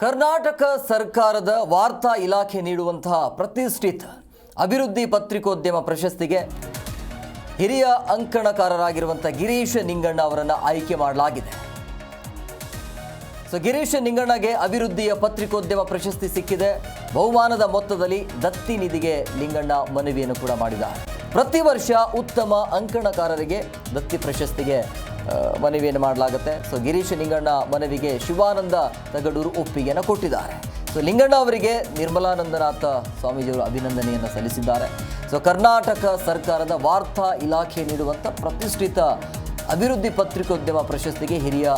ಕರ್ನಾಟಕ ಸರ್ಕಾರದ ವಾರ್ತಾ ಇಲಾಖೆ ನೀಡುವಂತಹ ಪ್ರತಿಷ್ಠಿತ ಅಭಿವೃದ್ಧಿ ಪತ್ರಿಕೋದ್ಯಮ ಪ್ರಶಸ್ತಿಗೆ ಹಿರಿಯ ಅಂಕಣಕಾರರಾಗಿರುವಂಥ ಗಿರೀಶ್ ನಿಂಗಣ್ಣ ಅವರನ್ನು ಆಯ್ಕೆ ಮಾಡಲಾಗಿದೆ. ಸೊ ಗಿರೀಶ್ ನಿಂಗಣ್ಣಗೆ ಅಭಿವೃದ್ಧಿಯ ಪತ್ರಿಕೋದ್ಯಮ ಪ್ರಶಸ್ತಿ ಸಿಕ್ಕಿದೆ. ಬಹುಮಾನದ ಮೊತ್ತದಲ್ಲಿ ದತ್ತಿ ನಿಧಿಗೆ ಲಿಂಗಣ್ಣ ಮನವಿಯನ್ನು ಕೂಡ ಮಾಡಿದ ಪ್ರತಿ ವರ್ಷ ಉತ್ತಮ ಅಂಕಣಕಾರರಿಗೆ ದತ್ತಿ ಪ್ರಶಸ್ತಿಗೆ ಮನವಿಯನ್ನು ಮಾಡಲಾಗುತ್ತೆ. ಸೊ ಗಿರೀಶ್ ನಿಂಗಣ್ಣ ಮನವಿಗೆ ಶಿವಾನಂದ ತಗಡೂರು ಒಪ್ಪಿಗೆಯನ್ನು ಕೊಟ್ಟಿದ್ದಾರೆ. ಸೊ ಲಿಂಗಣ್ಣ ಅವರಿಗೆ ನಿರ್ಮಲಾನಂದನಾಥ ಸ್ವಾಮೀಜಿಯವರು ಅಭಿನಂದನೆಯನ್ನು ಸಲ್ಲಿಸಿದ್ದಾರೆ. ಸೊ ಕರ್ನಾಟಕ ಸರ್ಕಾರದ ವಾರ್ತಾ ಇಲಾಖೆ ನೀಡುವಂಥ ಪ್ರತಿಷ್ಠಿತ ಅಭಿವೃದ್ಧಿ ಪತ್ರಿಕೋದ್ಯಮ ಪ್ರಶಸ್ತಿಗೆ ಹಿರಿಯ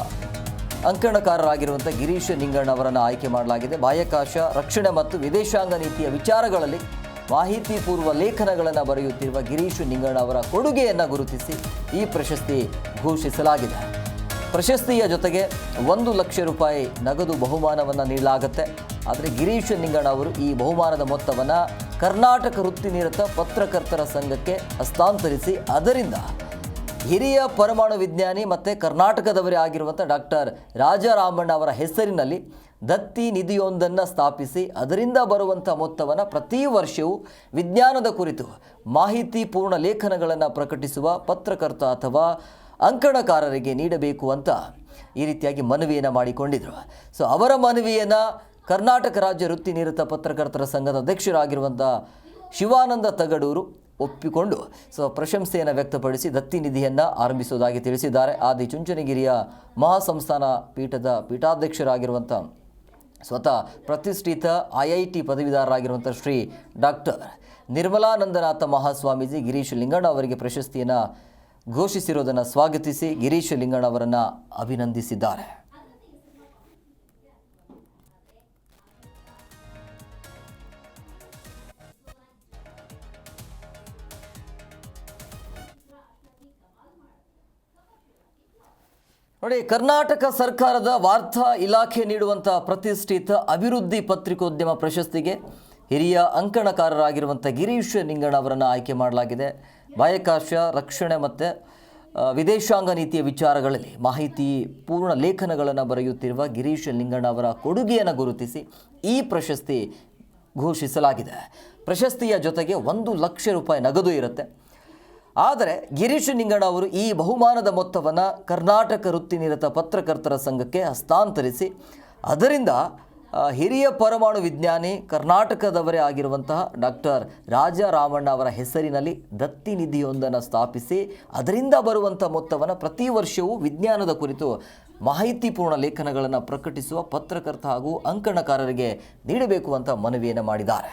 ಅಂಕಣಕಾರರಾಗಿರುವಂಥ ಗಿರೀಶ್ ನಿಂಗಣ್ಣ ಅವರನ್ನು ಆಯ್ಕೆ ಮಾಡಲಾಗಿದೆ. ಬಾಹ್ಯಾಕಾಶ ರಕ್ಷಣೆ ಮತ್ತು ವಿದೇಶಾಂಗ ನೀತಿಯ ವಿಚಾರಗಳಲ್ಲಿ ಮಾಹಿತಿ ಪೂರ್ವ ಲೇಖನಗಳನ್ನು ಬರೆಯುತ್ತಿರುವ ಗಿರೀಶ್ ನಿಂಗಣ್ಣ ಅವರ ಕೊಡುಗೆಯನ್ನು ಗುರುತಿಸಿ ಈ ಪ್ರಶಸ್ತಿ ಘೋಷಿಸಲಾಗಿದೆ. ಪ್ರಶಸ್ತಿಯ ಜೊತೆಗೆ ಒಂದು ಲಕ್ಷ ರೂಪಾಯಿ ನಗದು ಬಹುಮಾನವನ್ನು ನೀಡಲಾಗುತ್ತೆ. ಆದರೆ ಗಿರೀಶ್ ನಿಂಗಣ್ಣ ಅವರು ಈ ಬಹುಮಾನದ ಮೊತ್ತವನ್ನು ಕರ್ನಾಟಕ ವೃತ್ತಿನಿರತ ಪತ್ರಕರ್ತರ ಸಂಘಕ್ಕೆ ಹಸ್ತಾಂತರಿಸಿ, ಅದರಿಂದ ಹಿರಿಯ ಪರಮಾಣು ವಿಜ್ಞಾನಿ ಮತ್ತು ಕರ್ನಾಟಕದವರೇ ಆಗಿರುವಂಥ ಡಾಕ್ಟರ್ ರಾಜಾರಾಮಣ್ಣ ಅವರ ಹೆಸರಿನಲ್ಲಿ ದತ್ತಿ ನಿಧಿಯೊಂದನ್ನು ಸ್ಥಾಪಿಸಿ ಅದರಿಂದ ಬರುವಂಥ ಮೊತ್ತವನ್ನು ಪ್ರತಿ ವರ್ಷವೂ ವಿಜ್ಞಾನದ ಕುರಿತು ಮಾಹಿತಿ ಪೂರ್ಣ ಲೇಖನಗಳನ್ನು ಪ್ರಕಟಿಸುವ ಪತ್ರಕರ್ತ ಅಥವಾ ಅಂಕಣಕಾರರಿಗೆ ನೀಡಬೇಕು ಅಂತ ಈ ರೀತಿಯಾಗಿ ಮನವಿಯನ್ನು ಮಾಡಿಕೊಂಡಿದ್ರು. ಸೊ ಅವರ ಮನವಿಯನ್ನು ಕರ್ನಾಟಕ ರಾಜ್ಯ ವೃತ್ತಿ ನಿರತ ಪತ್ರಕರ್ತರ ಸಂಘದ ಅಧ್ಯಕ್ಷರಾಗಿರುವಂಥ ಶಿವಾನಂದ ತಗಡೂರು ಒಪ್ಪಿಕೊಂಡು ಸೊ ಪ್ರಶಂಸೆಯನ್ನು ವ್ಯಕ್ತಪಡಿಸಿ ದತ್ತಿ ನಿಧಿಯನ್ನು ಆರಂಭಿಸುವುದಾಗಿ ತಿಳಿಸಿದ್ದಾರೆ. ಆದಿ ಚುಂಚನಗಿರಿಯ ಮಹಾಸಂಸ್ಥಾನ ಪೀಠದ ಪೀಠಾಧ್ಯಕ್ಷರಾಗಿರುವಂಥ ಸ್ವತಃ ಪ್ರತಿಷ್ಠಿತ ಐ ಐ ಟಿ ಪದವೀಧರರಾಗಿರುವಂಥ ಶ್ರೀ ಡಾಕ್ಟರ್ ನಿರ್ಮಲಾನಂದನಾಥ ಮಹಾಸ್ವಾಮೀಜಿ ಗಿರೀಶ್ ಲಿಂಗಣ್ಣ ಅವರಿಗೆ ಪ್ರಶಸ್ತಿಯನ್ನು ಘೋಷಿಸಿರೋದನ್ನು ಸ್ವಾಗತಿಸಿ ಗಿರೀಶ್ ಲಿಂಗಣ್ಣ ಅವರನ್ನು ಅಭಿನಂದಿಸಿದ್ದಾರೆ. ನೋಡಿ, ಕರ್ನಾಟಕ ಸರ್ಕಾರದ ವಾರ್ತಾ ಇಲಾಖೆ ನೀಡುವಂಥ ಪ್ರತಿಷ್ಠಿತ ಅಭಿವೃದ್ಧಿ ಪತ್ರಿಕೋದ್ಯಮ ಪ್ರಶಸ್ತಿಗೆ ಹಿರಿಯ ಅಂಕಣಕಾರರಾಗಿರುವಂಥ ಗಿರೀಶ್ ನಿಂಗಣ್ಣ ಅವರನ್ನು ಆಯ್ಕೆ ಮಾಡಲಾಗಿದೆ. ಬಾಹ್ಯಾಕಾಶ ರಕ್ಷಣೆ ಮತ್ತು ವಿದೇಶಾಂಗ ನೀತಿಯ ವಿಚಾರಗಳಲ್ಲಿ ಮಾಹಿತಿ, ಪೂರ್ಣ ಲೇಖನಗಳನ್ನು ಬರೆಯುತ್ತಿರುವ ಗಿರೀಶ್ ಲಿಂಗಣ್ಣ ಅವರ ಕೊಡುಗೆಯನ್ನು ಗುರುತಿಸಿ ಈ ಪ್ರಶಸ್ತಿ ಘೋಷಿಸಲಾಗಿದೆ. ಪ್ರಶಸ್ತಿಯ ಜೊತೆಗೆ ಒಂದು ಲಕ್ಷ ರೂಪಾಯಿ ನಗದು ಇರುತ್ತೆ. ಆದರೆ ಗಿರೀಶ್ ನಿಂಗಡ ಅವರು ಈ ಬಹುಮಾನದ ಮೊತ್ತವನ್ನು ಕರ್ನಾಟಕ ವೃತ್ತಿನಿರತ ಪತ್ರಕರ್ತರ ಸಂಘಕ್ಕೆ ಹಸ್ತಾಂತರಿಸಿ, ಅದರಿಂದ ಹಿರಿಯ ಪರಮಾಣು ವಿಜ್ಞಾನಿ ಕರ್ನಾಟಕದವರೇ ಆಗಿರುವಂತಹ ಡಾಕ್ಟರ್ ರಾಜಾರಾಮಣ್ಣ ಅವರ ಹೆಸರಿನಲ್ಲಿ ದತ್ತಿ ನಿಧಿಯೊಂದನ್ನು ಸ್ಥಾಪಿಸಿ, ಅದರಿಂದ ಬರುವಂಥ ಮೊತ್ತವನ್ನು ಪ್ರತಿ ವರ್ಷವೂ ವಿಜ್ಞಾನದ ಕುರಿತು ಮಾಹಿತಿಪೂರ್ಣ ಲೇಖನಗಳನ್ನು ಪ್ರಕಟಿಸುವ ಪತ್ರಕರ್ತ ಹಾಗೂ ಅಂಕಣಕಾರರಿಗೆ ನೀಡಬೇಕು ಅಂತ ಮನವಿಯನ್ನು ಮಾಡಿದ್ದಾರೆ.